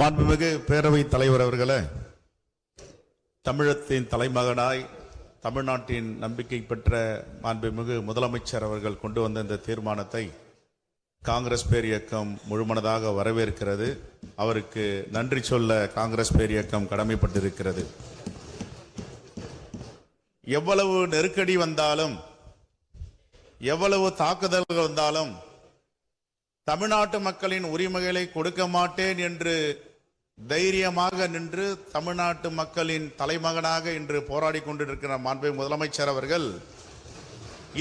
மாண்புமிகு பேரவைத் தலைவர் அவர்களே தமிழத்தின் தலைமகனாய் தமிழ்நாட்டின் நம்பிக்கை பெற்ற மாண்புமிகு முதலமைச்சர் அவர்கள் கொண்டு வந்த இந்த தீர்மானத்தை காங்கிரஸ் பேர் இயக்கம் முழுமனதாக வரவேற்கிறது. அவருக்கு நன்றி சொல்ல காங்கிரஸ் பேர் இயக்கம் கடமைப்பட்டிருக்கிறது. எவ்வளவு நெருக்கடி வந்தாலும் எவ்வளவு தாக்குதல்கள் வந்தாலும் தமிழ்நாட்டு மக்களின் உரிமைகளை கொடுக்க மாட்டேன் என்று தைரியமாக நின்று தமிழ்நாட்டு மக்களின் தலைமகனாக இன்று போராடி கொண்டிருக்கிற மாண்பு முதலமைச்சர் அவர்கள்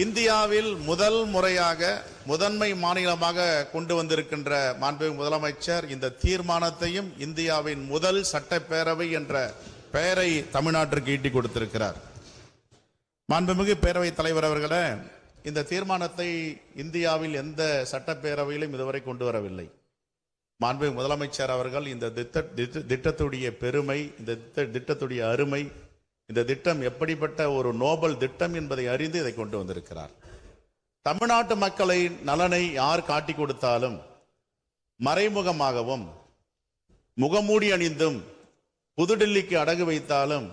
இந்தியாவில் முதல் முறையாக முதன்மை மாநிலமாக கொண்டு வந்திருக்கின்ற மாண்பு முதலமைச்சர் இந்த தீர்மானத்தையும் இந்தியாவின் முதல் சட்டப்பேரவை என்ற பெயரை தமிழ்நாட்டிற்கு ஈட்டி கொடுத்திருக்கிறார். மாண்புமிகு பேரவைத் தலைவர் அவர்களே இந்த தீர்மானத்தை இந்தியாவில் எந்த சட்டப்பேரவையிலும் இதுவரை கொண்டு வரவில்லை. மாண்பு முதலமைச்சர் அவர்கள் இந்த திட்ட திட்ட- திட்டத்துடைய பெருமை இந்த திட்ட- திட்டத்துடைய அருமை இந்த திட்டம் எப்படிப்பட்ட ஒரு நோபல் திட்டம் என்பதை அறிந்து இதை கொண்டு வந்திருக்கிறார். தமிழ்நாட்டு மக்களை நலனை யார் காட்டி கொடுத்தாலும் மறைமுகமாகவும் முகமூடி அணிந்தும் புதுடில்லிக்கு அடகு வைத்தாலும்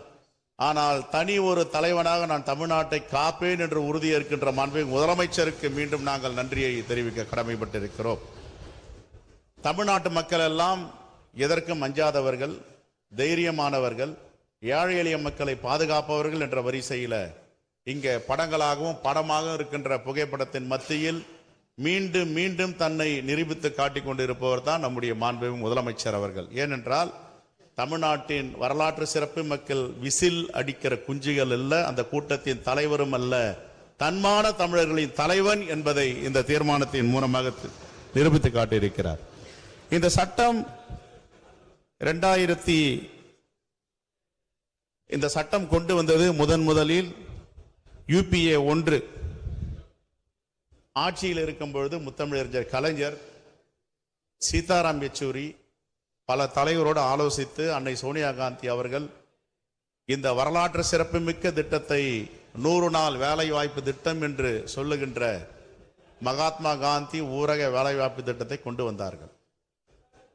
ஆனால் தனி ஒரு தலைவனாக நான் தமிழ்நாட்டை காப்பேன் என்று உறுதியேற்கின்ற மாண்புமிகு முதலமைச்சருக்கு மீண்டும் நாங்கள் நன்றியை தெரிவிக்க கடமைப்பட்டிருக்கிறோம். தமிழ்நாட்டு மக்கள் எல்லாம் எதற்கும் அஞ்சாதவர்கள் தைரியமானவர்கள் ஏழை எளிய மக்களை பாதுகாப்பவர்கள் என்ற வரிசையில் இங்கே படங்களாகவும் படமாக இருக்கின்ற புகைப்படத்தின் மத்தியில் மீண்டும் மீண்டும் தன்னை நிரூபித்து காட்டிக் கொண்டிருப்பவர் தான் நம்முடைய மாண்பு முதலமைச்சர் அவர்கள். ஏனென்றால் தமிழ்நாட்டின் வரலாற்று சிறப்பு மக்கள் விசில் அடிக்கிற குஞ்சுகள் அல்ல அந்த கூட்டத்தின் தலைவரும் அல்ல. தன்மான தமிழர்களின் தலைவன் என்பதை இந்த தீர்மானத்தின் மூலமாக நிரூபித்து காட்டியிருக்கிறார். இந்த சட்டம் இரண்டாயிரத்தி இந்த சட்டம் கொண்டு வந்தது முதன் முதலில் யூபிஏ ஒன்று. ஆட்சியில் இருக்கும் பொழுது முத்தமிழறிஞர் கலைஞர் சீதாராம் யெச்சூரி பல தலைவரோடு ஆலோசித்து அன்னை சோனியா காந்தி அவர்கள் இந்த வரலாற்று சிறப்புமிக்க திட்டத்தை நூறு நாள் வேலைவாய்ப்பு திட்டம் என்று சொல்லுகின்ற மகாத்மா காந்தி ஊரக வேலைவாய்ப்பு திட்டத்தை கொண்டு வந்தார்கள்.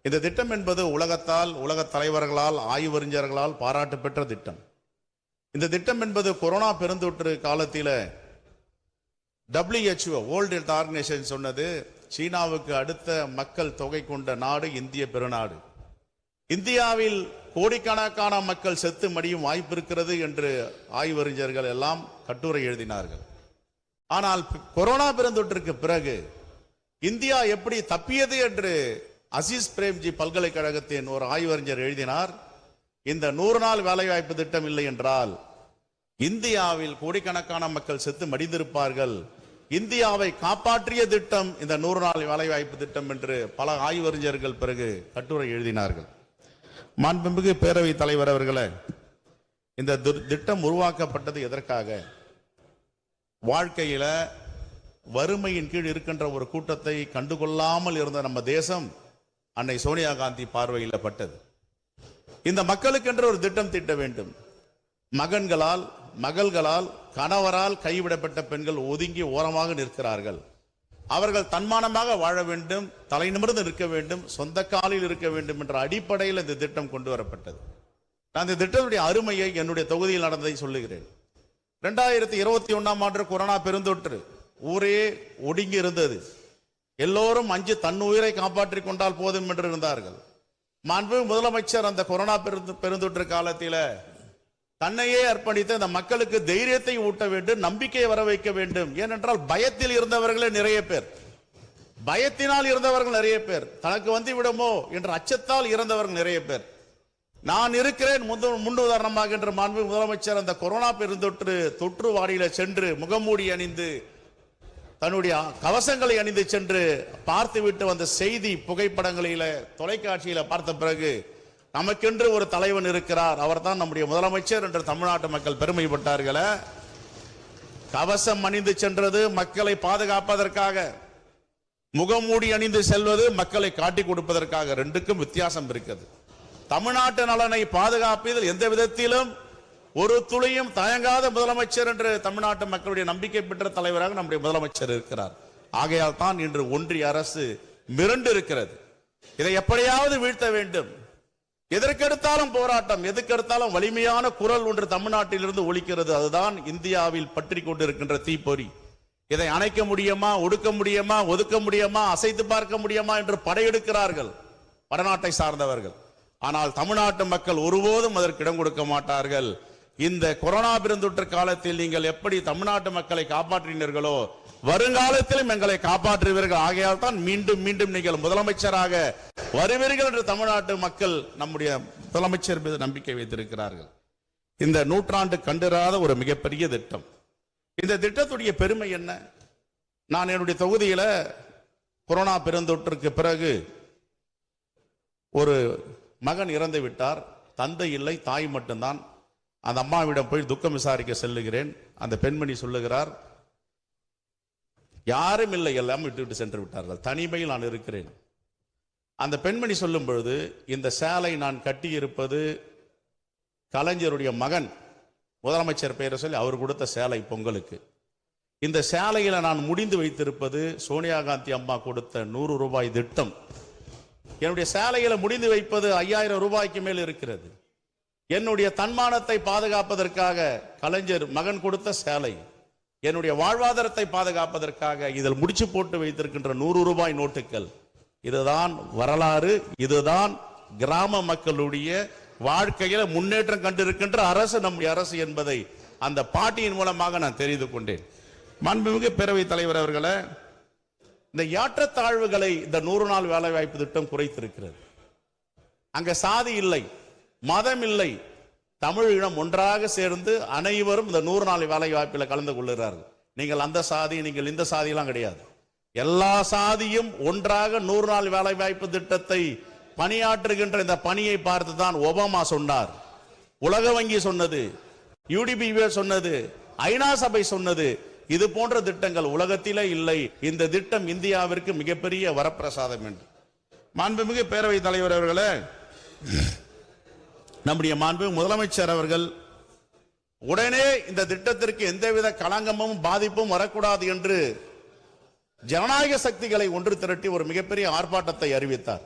இந்த திட்டம் என்பது உலகத்தால் உலக தலைவர்களால் ஆய்வறிஞர்களால் பாராட்டு பெற்ற திட்டம். இந்த திட்டம் என்பது கொரோனா பெருந்தொற்று காலத்தில் டபிள்யூஹெச்ஓ வேர்ல்டு ஹெல்த் ஆர்கனைசேஷன் சொன்னது சீனாவுக்கு அடுத்த மக்கள் தொகை கொண்ட நாடு இந்திய பெருநாடு. இந்தியாவில் கோடிக்கணக்கான மக்கள் செத்து மடியும் வாய்ப்பு இருக்கிறது என்று ஆய்வறிஞர்கள் எல்லாம் கட்டுரை எழுதினார்கள். ஆனால் கொரோனா பெருந்தொற்றுக்கு பிறகு இந்தியா எப்படி தப்பியது என்று அசீஸ் பிரேம்ஜி பல்கலைக்கழகத்தின் ஒரு ஆய்வறிஞர் எழுதினார் இந்த நூறு நாள் வேலைவாய்ப்பு திட்டம் இல்லை என்றால் இந்தியாவில் கோடிக்கணக்கான மக்கள் செத்து மடிந்திருப்பார்கள். இந்தியாவை காப்பாற்றிய திட்டம் இந்த நூறு நாள் வேலைவாய்ப்பு திட்டம் என்று பல ஆய்வறிஞர்கள் பிறகு கட்டுரை எழுதினார்கள். மாண்புமிகு பேரவைத் தலைவர் அவர்களே இந்த திட்டம் உருவாக்கப்பட்டது எதற்காக? வாழ்க்கையில வறுமையின் கீழ் இருக்கின்ற ஒரு கூட்டத்தை கண்டுகொள்ளாமல் இருந்த நம்ம தேசம் அன்னை சோனியா காந்தி பார்வையில் பட்டது. இந்த மக்களுக்கென்று ஒரு திட்டம் தீட்ட வேண்டும். மகன்களால் மகள்களால் கணவரால் கைவிடப்பட்ட பெண்கள் ஒதுங்கி ஓரமாக நிற்கிறார்கள். அவர்கள் தன்மானமாக வாழ வேண்டும் தலை நிமிர்ந்து நிற்க வேண்டும் சொந்த காலில் இருக்க வேண்டும் என்ற அடிப்படையில் இந்த திட்டம் கொண்டு வரப்பட்டது. நான் இந்த திட்டத்துடைய அருமையை என்னுடைய தொகுதியில் நடந்ததை சொல்லுகிறேன். ரெண்டாயிரத்தி இருபத்தி ஒன்றாம் ஆண்டு கொரோனா பெருந்தொற்று ஊரே ஒடுங்கி இருந்தது. எல்லோரும் அஞ்சு தன் உயிரை காப்பாற்றிக் கொண்டால் போதும் என்று இருந்தார்கள். மாண்பு முதலமைச்சர் அந்த கொரோனா பெருந்து பெருந்தொற்று காலத்தில் தன்னையே அர்ப்பணித்து அந்த மக்களுக்கு தைரியத்தை ஊட்ட வேண்டும் நம்பிக்கையை வர வைக்க வேண்டும். ஏனென்றால் பயத்தில் இருந்தவர்களே நிறைய பேர். பயத்தினால் இருந்தவர்கள் நிறைய பேர். தனக்கு வந்து விடுமோ என்ற அச்சத்தால் இறந்தவர்கள் நிறைய பேர். நான் இருக்கிறேன் முன் உதாரணமாக என்று மாண்பு முதலமைச்சர் அந்த கொரோனா பெருந்தொற்று தொற்று வாடியில சென்று முகமூடி அணிந்து தன்னுடைய கவசங்களை அணிந்து சென்று பார்த்துவிட்டு வந்த செய்தி புகைப்படங்களில தொலைக்காட்சியில பார்த்த பிறகு நமக்கென்று ஒரு தலைவன் இருக்கிறார். அவர்தான் நம்முடைய முதலமைச்சர் என்று தமிழ்நாட்டு மக்கள் பெருமைப்பட்டார்களே. கவசம் அணிந்து சென்றது மக்களை பாதுகாப்பதற்காக. முகமூடி அணிந்து செல்வது மக்களை காட்டி கொடுப்பதற்காக. ரெண்டுக்கும் வித்தியாசம் இருக்கிறது தமிழ்நாட்டு நலனை பாதுகாப்பதில் எந்த விதத்திலும் ஒரு துளியும் தயங்காத முதலமைச்சர் என்று தமிழ்நாட்டு மக்களுடைய நம்பிக்கை பெற்ற தலைவராக நம்முடைய முதலமைச்சர் இருக்கிறார். ஆகையால் தான் இன்று ஒன்றிய அரசு மிரண்டு இருக்கிறது. இதை எப்படியாவது வீழ்த்த வேண்டும். எதற்கெடுத்தாலும் போராட்டம் எதுக்கெடுத்தாலும் வலிமையான குரல் ஒன்று தமிழ்நாட்டிலிருந்து ஒழிக்கிறது அதுதான் இந்தியாவில் பற்றி கொண்டிருக்கின்ற தீப்பொறி. இதை அணைக்க முடியுமா ஒடுக்க முடியுமா ஒதுக்க முடியுமா அசைத்து பார்க்க முடியுமா என்று படையெடுக்கிறார்கள் வடநாட்டை சார்ந்தவர்கள். ஆனால் தமிழ்நாட்டு மக்கள் ஒருபோதும் அதற்கு இடம் கொடுக்க மாட்டார்கள். இந்த கொரோனா பெருந்தொற்று காலத்தில் நீங்கள் எப்படி தமிழ்நாட்டு மக்களை காப்பாற்றினீர்களோ வருங்காலத்திலும் எங்களை காப்பாற்றுவீர்கள். ஆகையால் தான் மீண்டும் மீண்டும் நீங்கள் முதலமைச்சராக வருவீர்கள் என்று தமிழ்நாட்டு மக்கள் நம்முடைய முதலமைச்சர் மீது நம்பிக்கை வைத்திருக்கிறார்கள். இந்த நூற்றாண்டு கண்டிராத ஒரு மிகப்பெரிய திட்டம். இந்த திட்டத்துடைய பெருமை என்ன? நான் என்னுடைய தொகுதியில் கொரோனா பெருந்தொற்றுக்கு பிறகு ஒரு மகன் இறந்து விட்டார். தந்தை இல்லை தாய் மட்டும்தான். அந்த அம்மாவிடம் போய் துக்கம் விசாரிக்க செல்லுகிறேன். அந்த பெண்மணி சொல்லுகிறார் யாரும் இல்லை எல்லாம் விட்டுவிட்டு சென்று விட்டார்கள். தனிமையில் நான் இருக்கிறேன். அந்த பெண்மணி சொல்லும் பொழுது இந்த சேலை நான் கட்டியிருப்பது கலைஞருடைய மகன் முதலமைச்சர் பெயரை சொல்லி அவர் கொடுத்த சேலை பொங்கலுக்கு. இந்த சேலையில நான் முடிந்து வைத்திருப்பது சோனியா காந்தி அம்மா கொடுத்த நூறு ரூபாய் திட்டம். என்னுடைய சேலையில முடிந்து வைப்பது ஐயாயிரம் ரூபாய்க்கு மேல் இருக்கிறது. என்னுடைய தன்மானத்தை பாதுகாப்பதற்காக கலைஞர் மகன் கொடுத்த சேலை. என்னுடைய வாழ்வாதாரத்தை பாதுகாப்பதற்காக இதில் முடிச்சு போட்டு வைத்திருக்கின்ற நூறு ரூபாய் நோட்டுகள் இதுதான் வரலாறு இதுதான் கிராம மக்களுடைய வாழ்க்கையில முன்னேற்றம் கண்டிருக்கின்ற அரசு நம்முடைய அரசு என்பதை அந்த பாட்டியின் மூலமாக நான் தெரிந்து கொண்டேன். மாண்புமிகு பேரவைத் தலைவர் அவர்களை இந்த ஏற்றத்தாழ்வுகளை இந்த நூறு நாள் வேலை வாய்ப்பு திட்டம் குறைத்திருக்கிறது. அங்க சாதி இல்லை மதம் இல்லை தமிழ் இனம் ஒன்றாக சேர்ந்து அனைவரும் இந்த நூறு நாள் வேலை வாய்ப்பில் கலந்து கொள்ளுகிறார்கள். நீங்கள் அந்த சாதி நீங்கள் இந்த சாதியெல்லாம் கிடையாது. எல்லா சாதியும் ஒன்றாக நூறு நாள் வேலை வாய்ப்பு திட்டத்தை பணியாற்றுகின்ற இந்த பணியை பார்த்து தான் ஒபாமா சொன்னார். உலக வங்கி சொன்னது யூடிபி சொன்னது ஐநா சபை சொன்னது. இது போன்ற திட்டங்கள் உலகத்திலே இல்லை. இந்த திட்டம் இந்தியாவிற்கு மிகப்பெரிய வரப்பிரசாதம் என்று. மாண்புமிகு பேரவைத் தலைவர் அவர்களே நம்முடைய மாண்பு முதலமைச்சர் அவர்கள் உடனே இந்த திட்டத்திற்கு எந்தவித களங்கமும் பாதிப்பும் வரக்கூடாது என்று ஜனநாயக சக்திகளை ஒன்று திரட்டி ஒரு மிகப்பெரிய ஆர்ப்பாட்டத்தை அறிவித்தார்.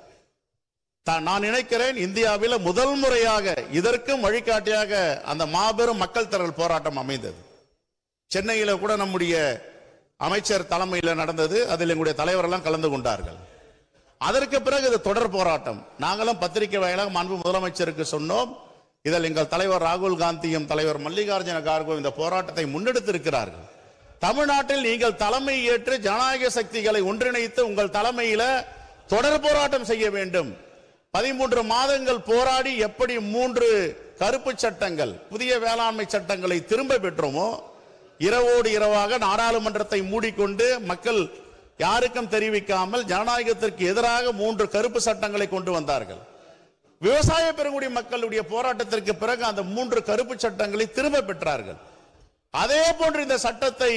தான் நான் நினைக்கிறேன் இந்தியாவில் முதல் முறையாக இதற்கும் வழிகாட்டியாக அந்த மாபெரும் மக்கள் திரள் போராட்டம் அமைந்தது. சென்னையில் கூட நம்முடைய அமைச்சர் தலைமையில் நடந்தது. அதில் எங்களுடைய தலைவரெல்லாம் கலந்து கொண்டார்கள். அதற்கு பிறகு இது தொடர் போராட்டம். நாங்களும் பத்திரிகை வாயிலாக மாண்பு முதலமைச்சருக்கு சொன்னோம். இதில் எங்கள் தலைவர் ராகுல் காந்தியும் தலைவர் மல்லிகார்ஜுன கார்கோ இந்த போராட்டத்தை முன்னெடுத்திருக்கிறார்கள். தமிழ்நாட்டில் நீங்கள் தலைமை ஏற்று ஜனநாயக சக்திகளை ஒன்றிணைத்து உங்கள் தலைமையில தொடர் போராட்டம் செய்ய வேண்டும். பதிமூன்று மாதங்கள் போராடி எப்படி மூன்று கருப்பு சட்டங்கள் புதிய வேளாண்மை சட்டங்களை திரும்ப பெற்றோமோ இரவோடு இரவாக நாடாளுமன்றத்தை மூடிக்கொண்டு மக்கள் யாருக்கும் தெரிவிக்காமல் ஜனநாயகத்திற்கு எதிராக மூன்று கருப்பு சட்டங்களை கொண்டு வந்தார்கள். விவசாய பெருங்குடி மக்களுடைய போராட்டத்திற்கு பிறகு அந்த மூன்று கருப்பு சட்டங்களை திரும்ப பெற்றார்கள். அதே போன்று இந்த சட்டத்தை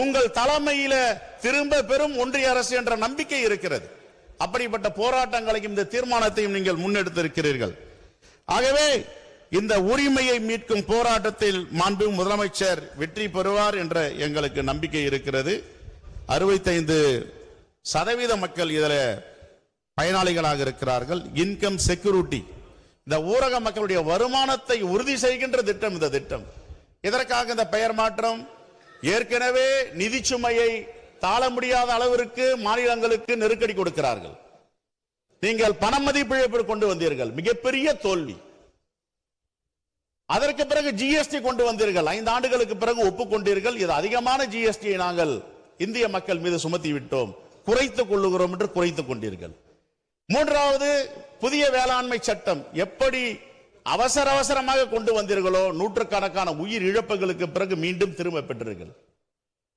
உங்கள் தலைமையில திரும்ப பெறும் ஒன்றிய அரசு என்ற நம்பிக்கை இருக்கிறது. அப்படிப்பட்ட போராட்டங்களையும் இந்த தீர்மானத்தையும் நீங்கள் முன்னெடுத்திருக்கிறீர்கள். ஆகவே இந்த உரிமையை மீட்கும் போராட்டத்தில் மாண்பு முதலமைச்சர் வெற்றி பெறுவார் என்ற எங்களுக்கு நம்பிக்கை இருக்கிறது. அறுபத்தைந்து சதவீத மக்கள் இதில் பயனாளிகளாக இருக்கிறார்கள். இன்கம் செக்யூரிட்டி இந்த ஊரக மக்களுடைய வருமானத்தை உறுதி செய்கின்ற திட்டம் இந்த திட்டம். இதற்காக இந்த பெயர் மாற்றம்? ஏற்கனவே நிதி சுமையை தாழ முடியாத அளவிற்கு மாநிலங்களுக்கு நெருக்கடி கொடுக்கிறார்கள். நீங்கள் பண மதிப்பிழப்பு கொண்டு வந்தீர்கள். மிகப்பெரிய தோல்வி. அதற்கு பிறகு ஜிஎஸ்டி கொண்டு வந்தீர்கள். ஐந்து ஆண்டுகளுக்கு பிறகு ஒப்புக்கொண்டீர்கள். இது அதிகமான ஜிஎஸ்டியை நாங்கள் இந்திய மக்கள் மீது சுமத்தி விட்டோம். குறைத்துக் கொள்ளுகிறோம் என்று குறைத்துக் கொண்டீர்கள். மூன்றாவது புதிய வேளாண்மை சட்டம். எப்படி அவசர அவசரமாக கொண்டு வந்தீர்களோ நூற்றுக்கணக்கான உயிர் இழப்புகளுக்கு பிறகு மீண்டும் திரும்ப பெற்றீர்கள்.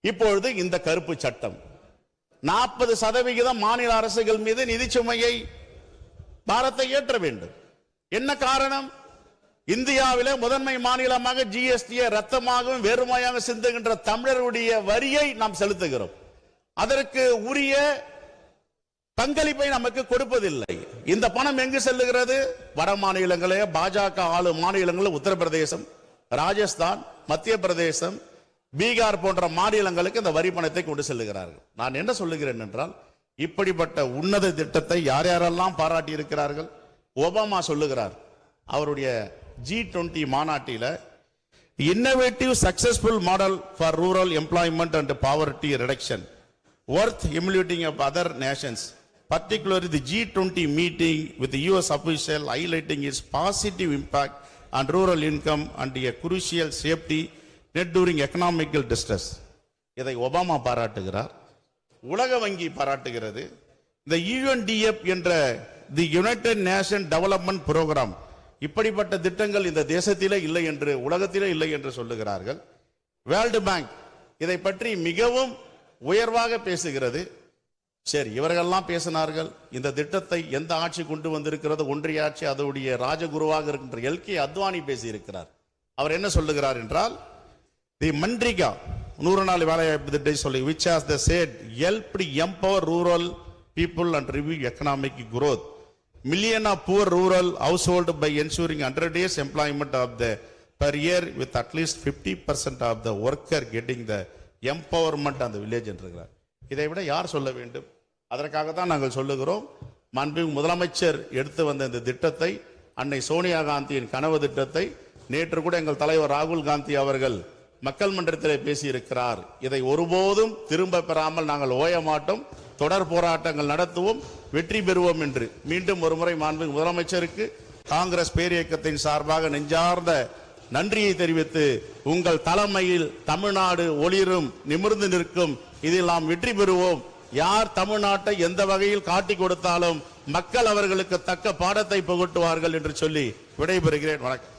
இப்பொழுது இந்த கருப்பு சட்டம். நாற்பது சதவிகிதம் மாநில அரசுகள் மீது நிதி சுமையை பாரத்தை ஏற்ற வேண்டும். என்ன காரணம்? இந்தியாவிலே முதன்மை மாநிலமாக ஜிஎஸ்டியை ரத்தமாகவும் வெறுமையாக சிந்துகின்ற தமிழருடைய வரியை நாம் செலுத்துகிறோம். அதற்கு உரிய பங்களிப்பை நமக்கு கொடுப்பதில்லை. இந்த பணம் எங்கு செல்லுகிறது? வட மாநிலங்களே பாஜக ஆளும் மாநிலங்கள் உத்தரப்பிரதேசம் ராஜஸ்தான் மத்திய பிரதேசம் பீகார் போன்ற மாநிலங்களுக்கு இந்த வரி பணத்தை கொண்டு செல்லுகிறார்கள். நான் என்ன சொல்லுகிறேன் என்றால் இப்படிப்பட்ட உன்னத திட்டத்தை யார் யாரெல்லாம் பாராட்டி இருக்கிறார்கள்? ஒபாமா சொல்லுகிறார். அவருடைய ஜி டுவெண்ட்டி மாநாட்டில் innovative successful model for rural employment and poverty reduction worth emulating of other nations particularly the G meeting meeting with US official highlighting is positive impact and rural income and a crucial safety net during economical distress. இதை Obama பாராட்டுகிறார் உலக வங்கி பாராட்டுகிறது இந்த UNDP என்ற the United Nation development programme இப்படிப்பட்ட திட்டங்கள் இந்த தேசத்திலே இல்லை என்று உலகத்திலே இல்லை என்று சொல்லுகிறார்கள். வேர்ல்டு பேங்க் இதை பற்றி மிகவும் உயர்வாக பேசுகிறது. சரி இவர்கள்லாம் பேசினார்கள். இந்த திட்டத்தை எந்த ஆட்சி கொண்டு வந்திருக்கிறது ஒன்றிய ஆட்சி அதனுடைய ராஜகுருவாக இருக்கின்ற எல்கே அத்வானி பேசியிருக்கிறார். அவர் என்ன சொல்லுகிறார் என்றால் தி மன்றிகா நூறு நாள் வேலைவாய்ப்பு திட்டம் சொல்லி which has the said helped empower rural people and review economic growth million of poor rural household by ensuring 100 days employment of the per year with at least 50 percent of the worker getting the empowerment அந்த village என்றுகிறார். இதை விட யார் சொல்ல வேண்டும்? அதற்காக தான் நாங்கள் சொல்லுகிறோம். மாண்புமிகு முதலமைச்சர் எடுத்து வந்த இந்த திட்டத்தை அன்னை சோனியா காந்தியின் கனவு திட்டத்தை நேற்று கூட எங்கள் தலைவர் ராகுல் காந்தி அவர்கள் மக்கள் மன்றத்திலே பேசியிருக்கிறார். இதை ஒருபோதும் திரும்ப பெறாமல் நாங்கள் ஓய மாட்டோம். தொடர் போராட்டங்கள் நடத்துவோம் வெற்றி பெறுவோம் என்று மீண்டும் ஒருமுறை மாண்பு முதலமைச்சருக்கு காங்கிரஸ் பேரியக்கத்தின் சார்பாக நெஞ்சார்ந்த நன்றியை தெரிவித்து உங்கள் தலைமையில் தமிழ்நாடு ஒளிரும் நிமிர்ந்து நிற்கும் இதில் நாம் வெற்றி பெறுவோம். யார் தமிழ்நாட்டை எந்த வகையில் காட்டி கொடுத்தாலும் மக்கள் அவர்களுக்கு தக்க பாடத்தை புகட்டுவார்கள் என்று சொல்லி விடைபெறுகிறேன். வணக்கம்.